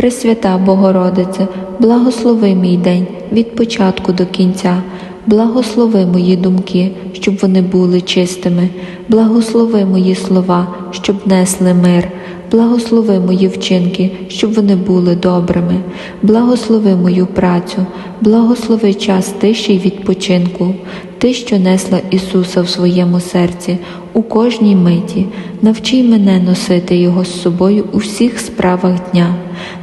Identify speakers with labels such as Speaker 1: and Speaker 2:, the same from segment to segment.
Speaker 1: Пресвята Богородице, благослови мій день від початку до кінця. Благослови мої думки, щоб вони були чистими. Благослови мої слова, щоб несли мир. Благослови мої вчинки, щоб вони були добрими. Благослови мою працю, благослови час тиші й відпочинку. Ти, що несла Ісуса в своєму серці у кожній миті, навчи мене носити Його з собою у всіх справах дня.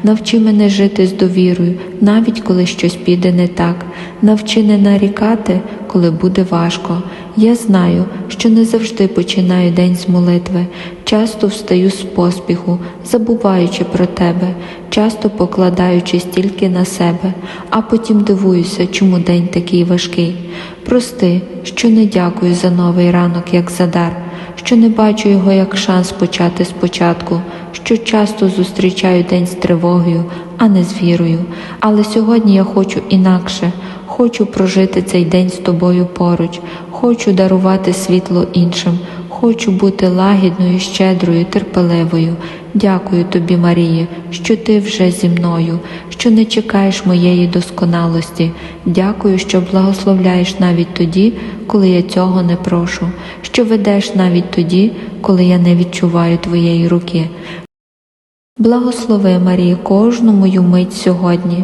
Speaker 1: Навчи мене жити з довірою, навіть коли щось піде не так. Навчи не нарікати, коли буде важко. Я знаю, що не завжди починаю день з молитви, часто встаю з поспіху, забуваючи про тебе, часто покладаючись тільки на себе, а потім дивуюся, чому день такий важкий. Прости, що не дякую за новий ранок, як за дар, що не бачу його як шанс почати спочатку, що часто зустрічаю день з тривогою, а не з вірою. Але сьогодні я хочу інакше. Хочу прожити цей день з тобою поруч, хочу дарувати світло іншим, хочу бути лагідною, щедрою, терпеливою. Дякую тобі, Марії, що ти вже зі мною, що не чекаєш моєї досконалості. Дякую, що благословляєш навіть тоді, коли я цього не прошу, що ведеш навіть тоді, коли я не відчуваю твоєї руки. Благослови, Марії, кожну мою мить сьогодні.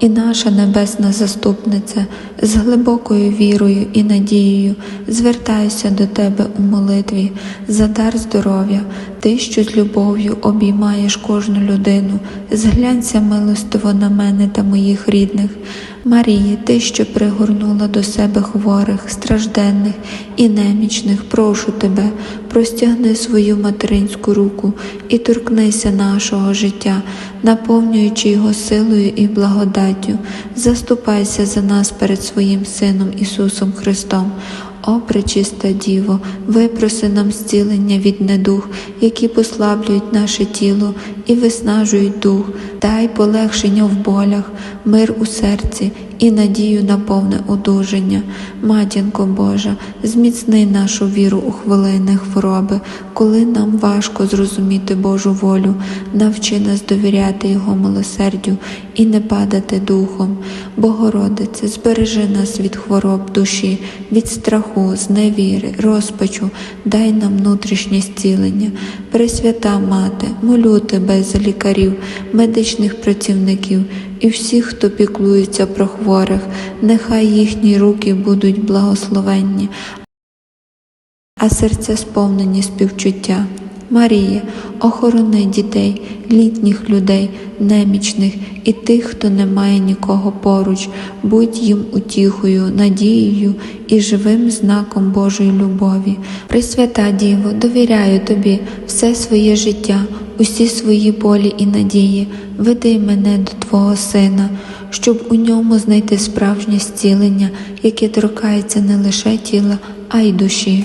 Speaker 1: і наша небесна заступниця, з глибокою вірою і надією звертаюся до Тебе у молитві за дар здоров'я, Ти, що з любов'ю обіймаєш кожну людину, зглянься милостиво на мене та моїх рідних. Марії, Ти, що пригорнула до себе хворих, стражденних і немічних, прошу Тебе, простягни свою материнську руку і торкнися нашого життя, наповнюючи його силою і благодаттю. Заступайся за нас перед своїм Сином Ісусом Христом. О, пречиста Діво, випроси нам зцілення від недух, які послаблюють наше тіло і виснажують дух, дай полегшення в болях, мир у серці і надію на повне одужання. Матінко Божа, зміцни нашу віру у хвилини хвороби, коли нам важко зрозуміти Божу волю, навчи нас довіряти Його милосердю і не падати духом. Богородице, збережи нас від хвороб душі, від страху, зневіри, розпачу, дай нам внутрішнє зцілення. Пресвята Мати, молю тебе за лікарів, медичних працівників і всіх, хто піклується про хворих, нехай їхні руки будуть благословенні, а серця сповнені співчуття. Марія, охорони дітей, літніх людей, немічних і тих, хто не має нікого поруч, будь їм утіхою, надією і живим знаком Божої любові. Пресвята Діво, довіряю тобі все своє життя, усі свої болі і надії, веди мене до Твого Сина, щоб у ньому знайти справжнє зцілення, яке торкається не лише тіла, а й душі.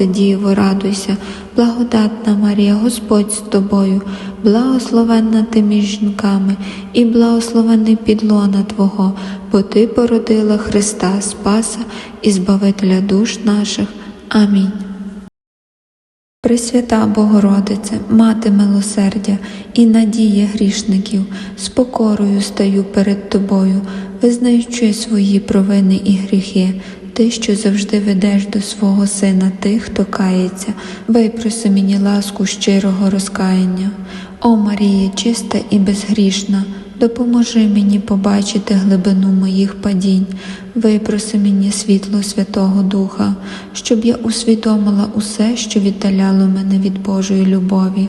Speaker 1: Діво, радуйся, благодатна Марія, Господь з тобою, благословенна ти між жінками, і благословений підлона Твого, бо Ти породила Христа, Спаса і Збавителя душ наших. Амінь. Пресвята Богородице, Мати милосердя і надія грішників, з покорою стаю перед Тобою, визнаючи свої провини і гріхи. Ти, що завжди ведеш до свого сина тих, хто кається, випроси мені ласку щирого розкаяння. О Марія, чиста і безгрішна, допоможи мені побачити глибину моїх падінь, випроси мені світло Святого Духа, щоб я усвідомила усе, що віддаляло мене від Божої любові.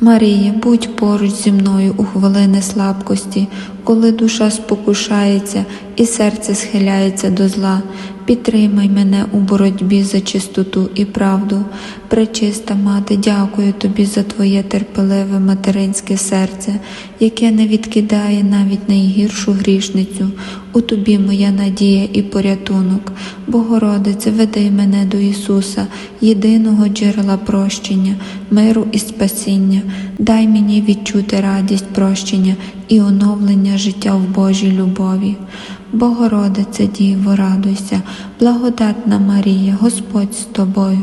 Speaker 1: Марія, будь поруч зі мною у хвилини слабкості, коли душа спокушається і серце схиляється до зла. Підтримай мене у боротьбі за чистоту і правду. Пречиста мати, дякую тобі за твоє терпеливе материнське серце, яке не відкидає навіть найгіршу грішницю. У тобі моя надія і порятунок. Богородице, веди мене до Ісуса, єдиного джерела прощення, миру і спасіння. Дай мені відчути радість прощення і оновлення життя в Божій любові. Богородице Діво, радуйся, благодатна Марія, Господь з тобою,